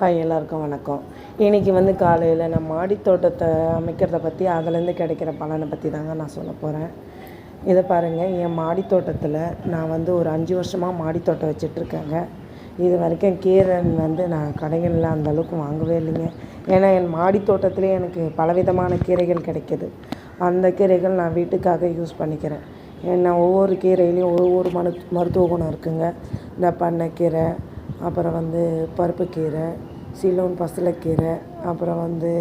Hi எல்லாருக்கும் வணக்கம். இன்றைக்கி வந்து காலையில் நான் மாடி தோட்டத்தை அமைக்கிறத பற்றி அதுலேருந்து கிடைக்கிற பலனை பற்றி தாங்க நான் சொல்ல போகிறேன் இதை பாருங்கள் என் மாடி தோட்டத்தில் நான் வந்து ஒரு அஞ்சு வருஷமாக மாடி தோட்டம் வச்சிட்ருக்கேங்க. இது வரைக்கும் கீரை வந்து நான் கடைகளில் அந்த அளவுக்கு வாங்கவே இல்லைங்க. ஏன்னா என் மாடி தோட்டத்திலே எனக்கு பலவிதமான கீரைகள் கிடைக்கிது. அந்த கீரைகள் நான் வீட்டுக்காக யூஸ் பண்ணிக்கிறேன். ஏன்னா ஒவ்வொரு கீரையிலையும் ஒவ்வொரு மரு மருத்துவ குணம் இருக்குங்க. இந்த பண்ணைக்கீரை அப்புறம் வந்து பருப்புக்கீரை சீலோன் பசலைக்கீரை அப்புறம் வந்து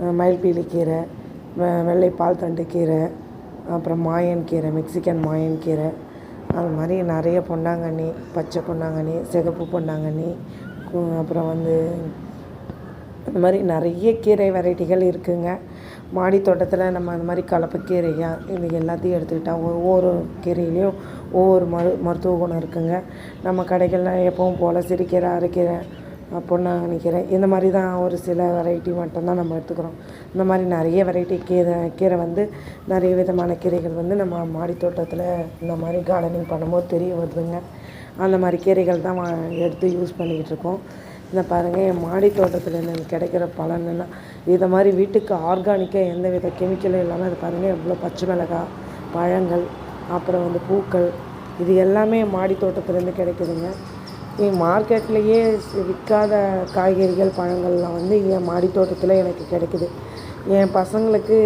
மயில்பீலிக்கீரை மயில்பீலி கீரை வெ- வெள்ளை பால் தண்டு கீரை அப்புறம் மாயன் கீரை மெக்சிகன் மாயன் கீரை. அது மாதிரி நிறைய பொன்னாங்கண்ணி பச்சை பொன்னாங்கண்ணி சிகப்பு பொன்னாங்கண்ணி அப்புறம் வந்து இந்த மாதிரி நிறைய கீரை வெரைட்டிகள் இருக்குங்க. மாடி தோட்டத்தில் நம்ம அந்த மாதிரி கலப்பு கீரையா இது எல்லாத்தையும் எடுத்துக்கிட்டால் ஒவ்வொரு கீரையிலையும் ஒவ்வொரு மரு மருத்துவ குணம் இருக்குங்க. நம்ம கடைகளில் எப்பவும் போல் சிறுகீரை அரைக்கீரை அஹ் பொன்னாங்கண்ணி கீரை இந்த மாதிரி தான் ஒரு சில வெரைட்டி மட்டும்தான் நம்ம எடுத்துக்கிறோம். இந்த மாதிரி நிறைய வெரைட்டி கீரை கீரை வந்து நிறைய விதமான கீரைகள் வந்து நம்ம மாடி தோட்டத்தில் இந்த மாதிரி கார்டனிங் பண்ணும்போது தெரிய வருதுங்க. அந்த மாதிரி கீரைகள் தான் எடுத்து யூஸ் பண்ணிக்கிட்டு இருக்கோம். இந்த பாருங்கள் என் மாடி தோட்டத்தில் எனக்கு கிடைக்கிற பலன்னா இதை மாதிரி வீட்டுக்கு ஆர்கானிக்காக எந்த வித கெமிக்கலும் இல்லாமல் இது பாருங்கள் எவ்வளோ பச்சை மிளகாய் பழங்கள் அப்புறம் வந்து பூக்கள் இது எல்லாமே என் மாடி தோட்டத்துலேருந்து கிடைக்குதுங்க. மார்க்கெட்லேயே விற்காத காய்கறிகள் பழங்கள்லாம் வந்து என் மாடி தோட்டத்தில் எனக்கு கிடைக்குது. என் பசங்களுக்கு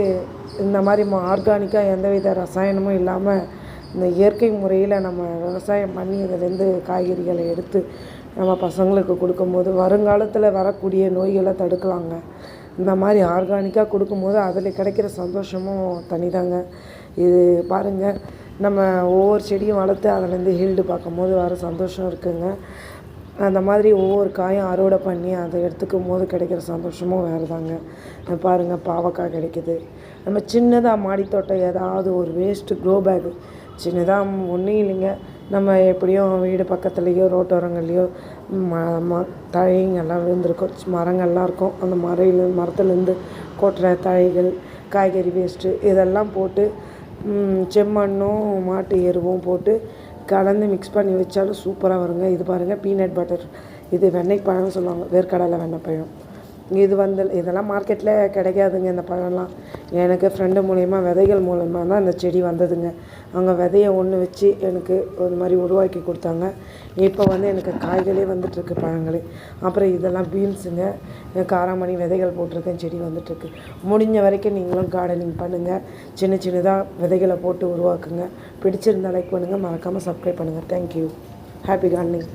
இந்த மாதிரி ஆர்கானிக்காக எந்தவித ரசாயனமும் இல்லாமல் இந்த இயற்கை முறையில் நம்ம விவசாயம் பண்ணி இதுலேருந்து காய்கறிகளை எடுத்து நம்ம பசங்களுக்கு கொடுக்கும்போது வருங்காலத்தில் வரக்கூடிய நோய்களை தடுக்கலாங்க. இந்த மாதிரி ஆர்கானிக்காக கொடுக்கும்போது அதில் கிடைக்கிற சந்தோஷமும் தனிதாங்க. இது பாருங்கள் நம்ம ஒவ்வொரு செடியும் வளர்த்து அதுலேருந்து ஹீல்டு பார்க்கும்போது வர சந்தோஷம் இருக்குங்க. அந்த மாதிரி ஒவ்வொரு காயும் அறுவடை பண்ணி அதை எடுத்துக்கும் போது கிடைக்கிற சந்தோஷமும் வேறு தாங்க பாருங்கள் பாவக்காய் கிடைக்குது. நம்ம சின்னதாக மாடித்தோட்டம் ஏதாவது ஒரு வேஸ்ட்டு க்ரோ பேக்கு சின்னதாக ஒன்றும் இல்லைங்க. நம்ம எப்படியும் வீடு பக்கத்துலேயோ ரோட்டோரங்கள்லேயோ ம ம தழைங்கள்லாம் விழுந்திருக்கும். மரங்கள்லாம் இருக்கும். அந்த மரையில் மரத்துலேருந்து கொட்டுற தழைகள் காய்கறி வேஸ்ட்டு இதெல்லாம் போட்டு செம்மண்ணும் மாட்டு எருவும் போட்டு கலந்து மிக்ஸ் பண்ணி வச்சாலும் சூப்பராக வருங்க. இது பாருங்கள் பீனட் பட்டர் இது வெண்ணெய் பழம்னு சொல்லுவாங்க. வேர்க்கடலை வெண்ணெய் பழம். இது வந்து இதெல்லாம் மார்க்கெட்டில் கிடைக்காதுங்க இந்த பழம்லாம். எனக்கு ஃப்ரெண்டு மூலயமா விதைகள் மூலயமா தான் இந்த செடி வந்ததுங்க. அவங்க விதையை ஒன்று வச்சு எனக்கு ஒரு மாதிரி உருவாக்கி கொடுத்தாங்க. இப்போ வந்து எனக்கு காய்களே வந்துட்டுருக்கு பழங்களே. அப்புறம் இதெல்லாம் பீன்ஸுங்க. காராமணி விதைகள் போட்டிருக்கேன் செடி வந்துட்டுருக்கு. முடிஞ்ச வரைக்கும் நீங்களும் கார்டனிங் பண்ணுங்கள் சின்ன சின்னதாக விதைகளை போட்டு உருவாக்குங்க. பிடிச்சிருந்தா லைக் பண்ணுங்கள் மறக்காமல் சப்ஸ்கிரைப் பண்ணுங்கள் தேங்க்யூ ஹாப்பி கார்டனிங்